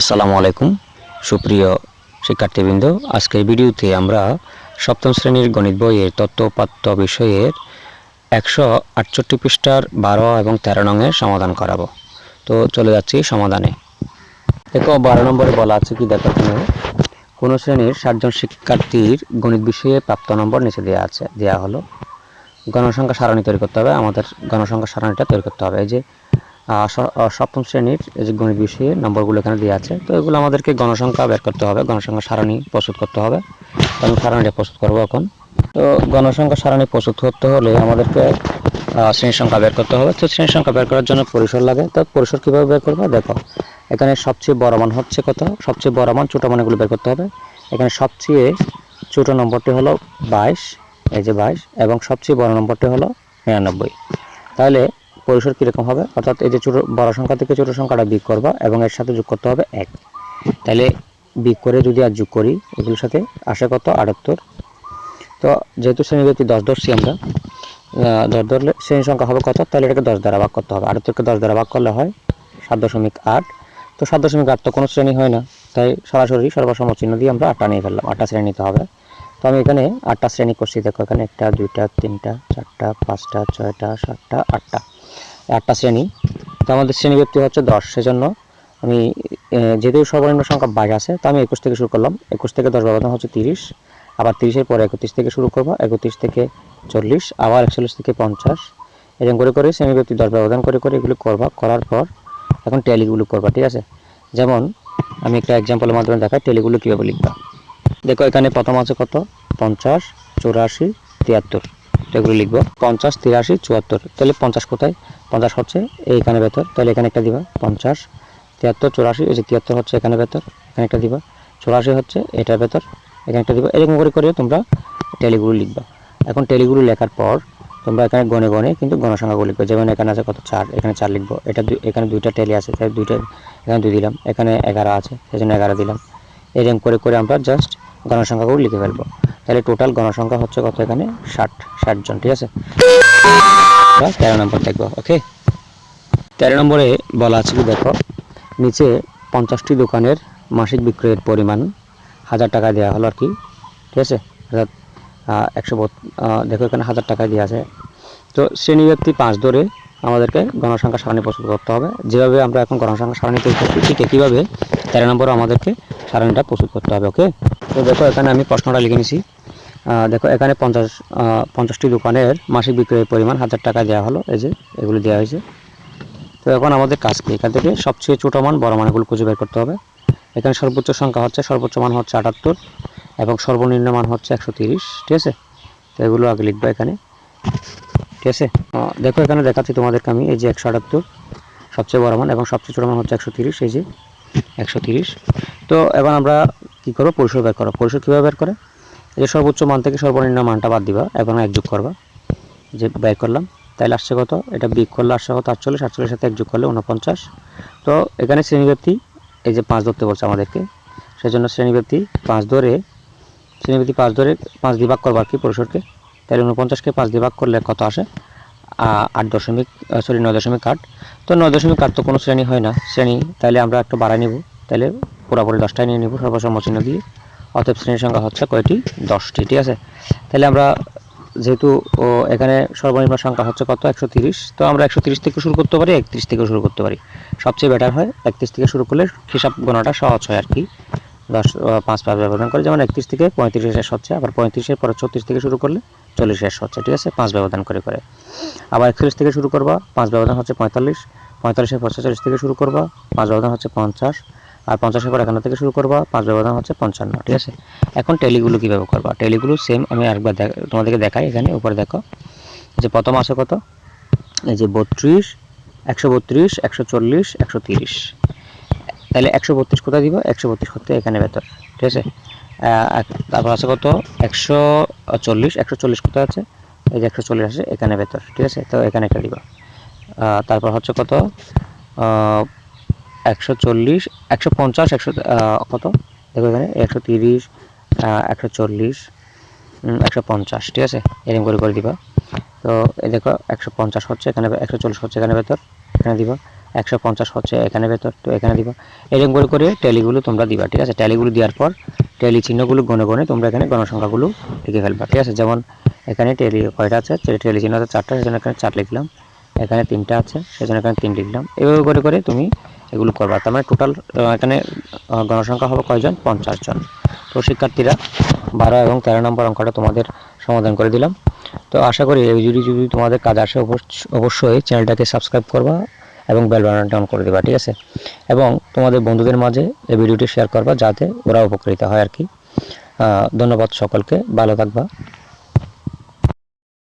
আসসালামু আলাইকুম, সুপ্রিয় শিক্ষার্থীবৃন্দ। আজকের ভিডিওতে আমরা সপ্তম শ্রেণির গণিত বইয়ের তত্ত্বপাত্য বিষয়ের একশো আটষট্টি পৃষ্ঠার বারো এবং তেরো নংয়ের সমাধান করাবো। তো চলে যাচ্ছি সমাধানে। দেখো, বারো নম্বরে বলা আছে কি, দেখো এখানে। কোনো শ্রেণির ষাটজন শিক্ষার্থীর গণিত বিষয়ে প্রাপ্ত নম্বর নিচে দেওয়া আছে দেওয়া হলো। গণসংখ্যা সারণী তৈরি করতে হবে, আমাদের গণসংখ্যা সারণীটা তৈরি করতে হবে। এই যে সপ্তম শ্রেণির যে গণিত বিষয়ে নম্বরগুলো এখানে দেওয়া আছে। তো এগুলো আমাদেরকে গণসংখ্যা বের করতে হবে, গণসংখ্যা সারণী প্রস্তুত করতে হবে। আমি সারণীটা প্রস্তুত করব এখন। তো গণসংখ্যা সারণী প্রস্তুত করতে হলে আমাদেরকে শ্রেণির সংখ্যা বের করতে হবে। তো শ্রেণির সংখ্যা বের করার জন্য পরিসর লাগে। তো পরিসর কীভাবে বের করব? দেখো, এখানে সবচেয়ে বড় মান হচ্ছে কত? সবচেয়ে বড় মান ছোটো মানগুলো বের করতে হবে। এখানে সবচেয়ে ছোটো নম্বরটি হলো বাইশ, এই যে বাইশ, এবং সবচেয়ে বড় নম্বরটি হলো নিরানব্বই। তাহলে পরিসর কীরকম হবে? অর্থাৎ এই যে ছোট, বড় সংখ্যা থেকে ছোট সংখ্যাটা বিয়োগ করবা এবং এর সাথে যোগ করতে হবে এক। তাহলে বিয়োগ করে যদি আর যোগ করি, এগুলোর সাথে আসে কত? আটাত্তর। তো যেহেতু শ্রেণীব্যক্তি দশ ধরছি আমরা দশ ধরলে শ্রেণি সংখ্যা হবে কত? তাহলে এটাকে দশ দ্বারা ভাগ করতে হবে। আটাত্তরকে দশ দ্বারা ভাগ করলে হয় সাত দশমিক আট। তো সাত দশমিক আট তো কোনো শ্রেণি হয় না। তাই সরাসরি সর্বসম চিহ্ন দিয়ে আমরা আটটা নিয়ে ফেললাম। আটটা শ্রেণি নিতে হবে। তো আমি এখানে আটটা শ্রেণি করছি। দেখো এখানে একটা, দুইটা, তিনটা, চারটা, পাঁচটা, ছয়টা, সাতটা, আটটা। আটটা শ্রেণি। তো আমাদের শ্রেণি ব্যক্তি হচ্ছে দশ, সেজন্য আমি যেহেতু সর্বনিম্ন সংখ্যা বাইশ আছে, তো আমি একুশ থেকে শুরু করলাম। একুশ থেকে দশ ব্যবধান হচ্ছে তিরিশ, আবার তিরিশের পরে একত্রিশ থেকে শুরু করব, একত্রিশ থেকে চল্লিশ, আবার একচল্লিশ থেকে পঞ্চাশ। এরকম করে করে শ্রেণি ব্যক্তি দশ ব্যবধান করে করে এগুলো করবা, করার পর এখন ট্যালিগুলো করবা, ঠিক আছে? যেমন আমি একটা এক্সাম্পলের মাধ্যমে দেখাই, ট্যালিগুলো কীভাবে লিখবা? দেখো এখানে প্রথম আছে কত? পঞ্চাশ, চৌরাশি, তিয়াত্তর। এগুলো লিখব। পঞ্চাশ, তিরাশি, চুয়াত্তর। তাহলে পঞ্চাশ কোথায়? পঞ্চাশ হচ্ছে এইখানে ভেতর। তাহলে এখানে একটা দিবা। পঞ্চাশ, তিয়াত্তর, চৌরাশি, এই যে তিয়াত্তর হচ্ছে এখানে ভেতর, এখানে একটা দিবা। চৌরাশি হচ্ছে এটার ভেতর, এখানে একটা দিবা। এরকম করে করে তোমরা টেলিগুলো লিখবা। এখন টেলিগুলো লেখার পর তোমরা এখানে গনে গনে কিন্তু গণসংখ্যাগুলো লিখবে। যেমন এখানে আছে কত? চার। এখানে চার লিখব। এটা এখানে দুইটা টেলি আছে। তাই দুইটা, এখানে দুই দিলাম। এখানে এগারো আছে। সেই জন্য এগারো দিলাম। এরকম করে করে আমরা জাস্ট গণসংখ্যাগুলো লিখে ফেলব। তাহলে টোটাল গণসংখ্যা হচ্ছে কত এখানে? ষাট ষাট জন, ঠিক আছে? তেরো নম্বর দেখব ওকে তেরো নম্বরে বলা আছে কি, দেখো, নিচে পঞ্চাশটি দোকানের মাসিক বিক্রয়ের পরিমাণ হাজার টাকা দেওয়া হলো আর কি, ঠিক আছে? একশো দেখো এখানে হাজার টাকা দেওয়া আছে। তো শ্রেণি ব্যক্তি পাঁচ ধরে আমাদেরকে গণসংখ্যা সারণী প্রস্তুত করতে হবে। যেভাবে আমরা এখন গণসংখ্যা সারণী তৈরি করছি, ঠিক একইভাবে তেরো নম্বরও আমাদেরকে সারণীটা প্রস্তুত করতে হবে ওকে তো দেখো এখানে আমি প্রশ্নটা লিখে নিছি। দেখো, এখানে পঞ্চাশ পঞ্চাশটি দোকানের মাসিক বিক্রয়ের পরিমাণ হাজার টাকা দেওয়া হলো। এই যে, এগুলো দেওয়া হয়েছে। তো এখন আমাদের কাজ কি? এখান থেকে সবচেয়ে ছোটো মান, বড় মানগুলো খুঁজে বের করতে হবে। এখানে সর্বোচ্চ সংখ্যা হচ্ছে, সর্বোচ্চ মান হচ্ছে আটাত্তর এবং সর্বনিম্ন মান হচ্ছে একশো তিরিশ, ঠিক আছে? তো এগুলো আগে লিখব এখানে, ঠিক আছে? দেখো, এখানে দেখাচ্ছি তোমাদেরকে আমি, এই যে একশো আটাত্তর, সবচেয়ে বড় মান এবং সবচেয়ে ছোটো মান হচ্ছে একশো তিরিশ, এই যে একশো তিরিশ। তো এবার আমরা কী করব? পরিসর বের করো পরিসর কীভাবে বের করে? যে সর্বোচ্চ মান থেকে সর্বনিম্ন মানটা বাদ দিবা এবং এক যোগ করবা, যে বের করলাম তাহলে আসছে কত? এটা বিয়োগ করলে আসছে কত? আটচল্লিশ আটচল্লিশ সাথে এক যোগ করলে উনপঞ্চাশ তো এখানে শ্রেণীব্যক্তি এই যে পাঁচ ধরতে বলছে আমাদেরকে, সেজন্য শ্রেণীব্যক্তি পাঁচ ধরে শ্রেণীব্যক্তি পাঁচ ধরে পাঁচ দিয়ে ভাগ করব আর কি পরিসরকে? তাহলে উনপঞ্চাশকে পাঁচ দিয়ে ভাগ করলে কত আসে? আট দশমিক সরি নয় দশমিক আট। তো নয় দশমিক আট তো কোনো শ্রেণি হয় না, শ্রেণি তাহলে আমরা একটু বাড়াই নিব তাহলে পুরোপুরি দশটায় নিয়ে নিব সর্বসম্ম চিহ্ন দিয়ে। অতএব শ্রেণির সংখ্যা হচ্ছে কয়টি? দশটি, ঠিক আছে? তাহলে আমরা যেহেতু এখানে সর্বনিম্ন সংখ্যা হচ্ছে কত? একশো তো আমরা একশো থেকে শুরু করতে পারি, একত্রিশ থেকে শুরু করতে পারি। সবচেয়ে বেটার হয় একত্রিশ থেকে শুরু করলে হিসাব গোনাটা সহজ হয় আর কি দশ পাঁচ পাঁচ ব্যবধান করে যেমন একত্রিশ থেকে পঁয়ত্রিশ শেষ হচ্ছে, আবার পঁয়ত্রিশের পরে ছত্রিশ থেকে শুরু করলে চল্লিশ শেষ হচ্ছে, ঠিক আছে? পাঁচ ব্যবধান করে করে। আবার একচল্লিশ থেকে শুরু করবা, পাঁচ ব্যবধান হচ্ছে পঁয়তাল্লিশ, পঁয়তাল্লিশের পর থেকে শুরু করবা, পাঁচ ব্যবধান হচ্ছে পঞ্চাশ আর পঞ্চাশের পর এখান থেকে শুরু করবা, পাঁচ ব্যবধান হচ্ছে পঞ্চান্ন, ঠিক আছে? এখন টেলিগুলো কীভাবে করবা? টেলিগুলো সেম আমি আরেকবার তোমাদেরকে দেখাই এখানে, উপরে দেখো। যে প্রথম আছে কত? এই যে বত্রিশ, একশো বত্রিশ, একশো চল্লিশ, একশো তিরিশ। তাহলে একশো বত্রিশ কোথায় দিব? একশো বত্রিশ করতে এখানে ভেতর, ঠিক আছে? তারপর আছে কত? একশো চল্লিশ একশো চল্লিশ কোথায় আছে? এই যে একশো চল্লিশ আছে এখানে ভেতর, ঠিক আছে? তো এখানে একটা দিবা। তারপর হচ্ছে কত? একশো চল্লিশ, একশো পঞ্চাশ, একশো কত? দেখো এখানে, একশো তিরিশ একশো চল্লিশ একশো পঞ্চাশ, ঠিক আছে? এরকম করে করে দিবা। তো এই দেখো, একশো পঞ্চাশ হচ্ছে এখানে, একশো চল্লিশ হচ্ছে এখানে ভেতর, এখানে দিবা। একশো পঞ্চাশ হচ্ছে এখানে ভেতর, তো এখানে দিবা। এরকম করে করে ট্যালিগুলো তোমরা দিবা, ঠিক আছে? ট্যালিগুলো দেওয়ার পর ট্যালি চিহ্নগুলো গনে গনে তোমরা এখানে গণসংখ্যাগুলো লিখে ফেলবা, ঠিক আছে? যেমন এখানে ট্যালি কয়টা আছে? ট্যালি চিহ্ন আছে চারটা, সেজন্য এখানে চার লিখলাম। এখানে তিনটা আছে, সেজন্য এখানে তিন লিখলাম। এভাবে করে করে তুমি এগুলো করবা তার মানে টোটাল এখানে গণসংখ্যা হবে কয়জন? পঞ্চাশ জন। তো শিক্ষার্থীরা বারো এবং তেরো নম্বর অঙ্কটা তোমাদের সমাধান করে দিলাম। তো আশা করি এই যদি যদি তোমাদের কাজ আসে, অবশ্য- অবশ্যই চ্যানেলটাকে সাবস্ক্রাইব করবা এবং বেল বাটনটা অন করে দেবা, ঠিক আছে? এবং তোমাদের বন্ধুদের মাঝে এই ভিডিওটি শেয়ার করবা, যাতে ওরা উপকৃত হয় আর কি। ধন্যবাদ সকলকে, ভালো থাকবা।